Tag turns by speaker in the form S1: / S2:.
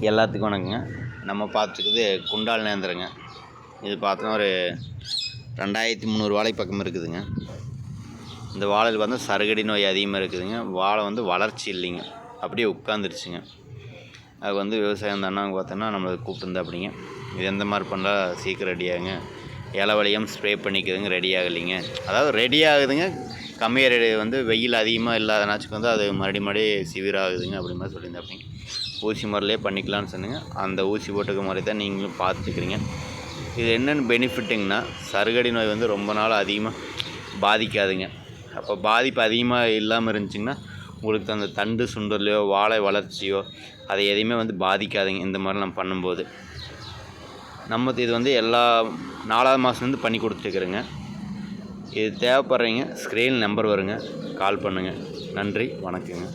S1: எல்லாத்துக்கும் வணக்கங்க. நம்ம பார்த்துக்குது குண்டால் நேந்திரங்க. இது பார்த்தோன்னா ஒரு ரெண்டாயிரத்தி முந்நூறு வாழை பக்கம் இருக்குதுங்க. இந்த வாழையில் வந்து சருகடி நோய் அதிகமாக இருக்குதுங்க. வாழை வந்து வளர்ச்சி இல்லைங்க. அப்படியே உட்காந்துருச்சுங்க அது வந்து விவசாயம் அந்த பார்த்தோன்னா நம்மளை கூப்பிட்டு அப்படிங்க இது எந்த மாதிரி பண்ணால் சீக்கிரம் ரெடி ஆகுங்க? இலை ஸ்ப்ரே பண்ணிக்குதுங்க ரெடி ஆகலைங்க. அதாவது ரெடி ஆகுதுங்க. கம்மியாக ரெடி வந்து வெயில் அதிகமாக இல்லாதனாச்சுக்கு வந்து அது மறுபடியும் மறுபடியும் சிவிர் ஆகுதுங்க அப்படி மாதிரி சொல்லியிருந்தாப்பிங்க ஊசி முறையிலே பண்ணிக்கலாம்னு சொன்னீங்க. அந்த ஊசி போட்டுக்க மாதிரி தான் நீங்களும் பார்த்துக்கிறீங்க. இது என்னென்னு பெனிஃபிட்டுங்கன்னா சருகடி நோய் வந்து ரொம்ப நாள் அதிகமாக பாதிக்காதுங்க. அப்போ பாதிப்பு அதிகமாக இல்லாமல் இருந்துச்சிங்கன்னா உங்களுக்கு அந்த தண்டு சுண்டலையோ வாழை வளர்ச்சியோ அதை எதையுமே வந்து பாதிக்காதுங்க இந்த மாதிரி நம்ம பண்ணும்போது. நம்ம இது வந்து எல்லா நாலாவது மாதத்துலேருந்து பண்ணி கொடுத்துருக்குறேங்க இது தேவைப்படுறீங்க ஸ்க்ரீன் நம்பர் வருங்க. கால் பண்ணுங்கள் நன்றி வணக்கங்க.